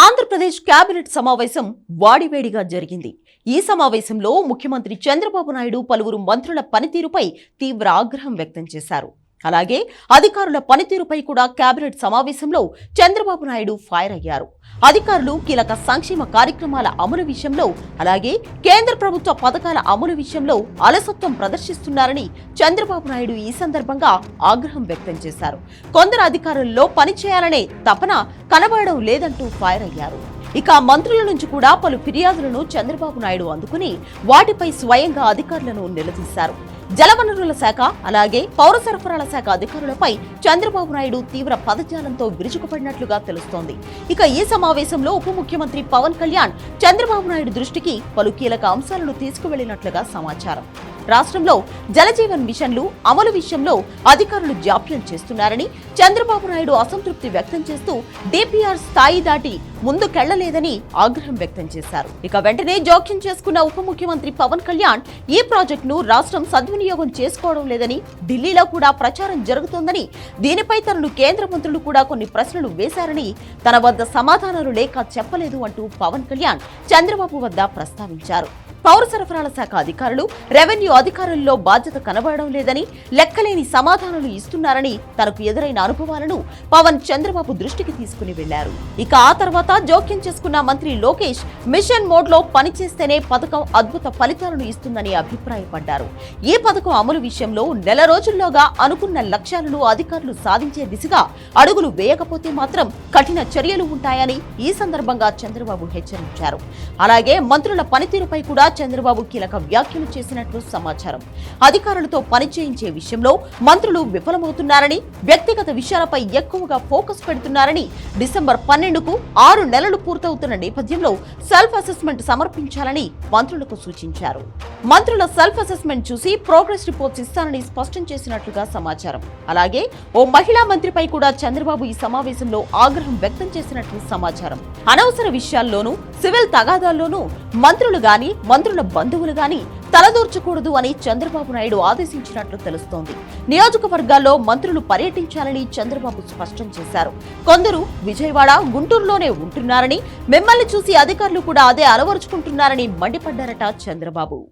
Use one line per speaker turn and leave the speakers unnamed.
Andhra Pradesh cabinet సమావేశం వాడివేడిగా జరిగింది. ఈ సమావేశంలో ముఖ్యమంత్రి చంద్రబాబు నాయుడు పలువురు మంత్రుల పనితీరుపై తీవ్ర ఆగ్రహం వ్యక్తం చేశారు. అలాగే అధికారుల పనితీరుపై కూడా కేబినెట్ సమావేశంలో చంద్రబాబు నాయుడు ఫైర్ అయ్యారు. అధికారులు కీలక సంక్షేమ కార్యక్రమాల అమలు విషయంలో అలాగే కేంద్ర ప్రభుత్వ పథకాల అమలు విషయంలో అలసత్వం ప్రదర్శిస్తున్నారని చంద్రబాబు నాయుడు ఈ సందర్భంగా ఆగ్రహం వ్యక్తం చేశారు. కొందరు అధికారుల్లో పనిచేయాలనే తపన కనబడడం లేదంటూ ఫైర్ అయ్యారు. ఇక మంత్రుల నుంచి కూడా పలు ఫిర్యాదులను చంద్రబాబు నాయుడు అందుకుని వాటిపై స్వయంగా అధికారులను నిలదీశారు. జలవనరుల శాఖ అలాగే పౌర సరఫరాల శాఖ అధికారులపై చంద్రబాబు నాయుడు తీవ్ర పదజాలంతో విరుచుకుపడినట్లుగా తెలుస్తోంది. ఇక ఈ సమావేశంలో ఉప ముఖ్యమంత్రి పవన్ కళ్యాణ్ చంద్రబాబు నాయుడు దృష్టికి పలు కీలక అంశాలను తీసుకువెళ్ళినట్లుగా సమాచారం. రాష్ట్రంలో జలజీవన్ మిషన్లు అమలు విషయంలో అధికారులు జాప్యం చేస్తున్నారని చంద్రబాబు నాయుడు అసంతృప్తి వ్యక్తం చేస్తూ డిపిఆర్ స్థాయి దాటి ముందుకెళ్ళలేదని ఆగ్రహం వ్యక్తం చేశారు. ఇక వెంటనే జోక్యం చేసుకున్న ఉప ముఖ్యమంత్రి పవన్ కళ్యాణ్ ఈ ప్రాజెక్టును రాష్ట్రం సద్వినియోగం చేసుకోవడం లేదని ఢిల్లీలో కూడా ప్రచారం జరుగుతోందని దీనిపై తనను కేంద్ర మంత్రులు కూడా కొన్ని ప్రశ్నలు వేశారని తన వద్ద సమాధానాలు లేక చెప్పలేదు అంటూ పవన్ కళ్యాణ్ చంద్రబాబు వద్ద ప్రస్తావించారు. పౌర సరఫరాల శాఖ అధికారులు రెవెన్యూ అధికారుల్లో బాధ్యత కనబడడం లేదని లెక్కలేని సమాధానాలు ఇస్తున్నారని తనకు ఎదురైన అనుభవాలను పవన్ చంద్రబాబు దృష్టికి తీసుకుని వెళ్ళారు. ఇక ఆ తర్వాత జోక్యం చేసుకున్న మంత్రి లోకేష్ మిషన్ మోడ్లో పనిచేస్తేనే పథకం అద్భుత ఫలితాలను ఇస్తుందని అభిప్రాయపడ్డారు. ఈ పథకం అమలు విషయంలో నెల రోజుల్లోగా అనుకున్న లక్ష్యాలను అధికారులు సాధించే దిశగా అడుగులు వేయకపోతే మాత్రం కఠిన చర్యలు ఉంటాయని ఈ సందర్భంగా చంద్రబాబు హెచ్చరించారు. అలాగే మంత్రుల పనితీరుపై కూడా చంద్రబాబు కీలక వ్యాఖ్యలు చేసినట్లు సమాచారం. అధికారులతో పనిచేయించే విషయంలో మంత్రులు విఫలమవుతున్నారని వ్యక్తిగత విషయాలపై ఎక్కువగా ఫోకస్ పెడుతున్నారని డిసెంబర్ పన్నెండుకు ఆరు నెలలు పూర్తవుతున్న నేపథ్యంలో సెల్ఫ్ అసెస్మెంట్ సమర్పించాలని మంత్రులకు సూచించారు. మంత్రుల సెల్ఫ్ అసెస్మెంట్ చూసి ప్రోగ్రెస్ రిపోర్ట్స్ ఇస్తానని స్పష్టం చేసినట్లుగా సమాచారం. అలాగే ఓ మహిళా మంత్రిపై కూడా చంద్రబాబు ఈ సమావేశంలో ఆగ్రహం వ్యక్తం చేసినట్లు సమాచారం. అనవసర విషయాల్లోనూ సివిల్ తగాదాల్లోనూ మంత్రులు గాని మంత్రుల బంధువులు గాని తలదూర్చకూడదు అని చంద్రబాబు నాయుడు ఆదేశించినట్లు తెలుస్తోంది. నియోజకవర్గాల్లో మంత్రులు పర్యటించాలని చంద్రబాబు స్పష్టం చేశారు. కొందరు విజయవాడ గుంటూరులోనే ఉంటున్నారని మిమ్మల్ని చూసి అధికారులు కూడా అదే అలవరుచుకుంటున్నారని మండిపడ్డారట చంద్రబాబు.